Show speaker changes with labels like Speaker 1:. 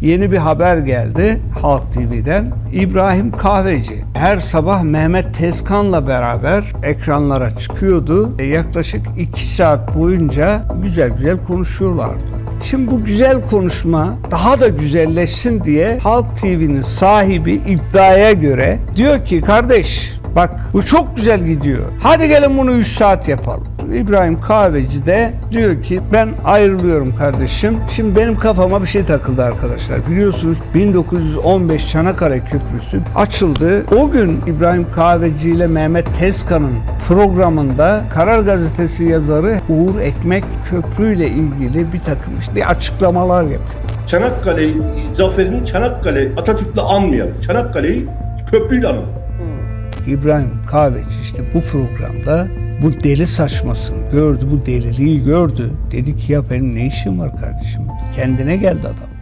Speaker 1: yeni bir haber geldi Halk TV'den. İbrahim Kahveci her sabah Mehmet Tezkan'la beraber ekranlara çıkıyordu. E, Yaklaşık 2 saat boyunca güzel güzel konuşuyorlardı. Şimdi bu güzel konuşma daha da güzelleşsin diye Halk TV'nin sahibi iddiaya göre diyor ki kardeş bak bu çok güzel gidiyor. Hadi gelin bunu 3 saat yapalım. İbrahim Kahveci de diyor ki ben ayrılıyorum kardeşim. Şimdi benim kafama bir şey takıldı arkadaşlar. Biliyorsunuz 1915 Çanakkale Köprüsü açıldı. O gün İbrahim Kahveci ile Mehmet Tezkan'ın programında Karar Gazetesi yazarı Uğur Ekmek köprü ile ilgili bir takım işte açıklamalar yapıyor.
Speaker 2: Çanakkale zaferini Çanakkale Atatürk'le anmayalım. Çanakkale'yi köprüyle analım.
Speaker 1: İbrahim Kahveci işte bu programda bu deli saçmasını gördü, bu deliliği gördü. Dedi ki ya benim ne işim var kardeşim? Kendine geldi adam.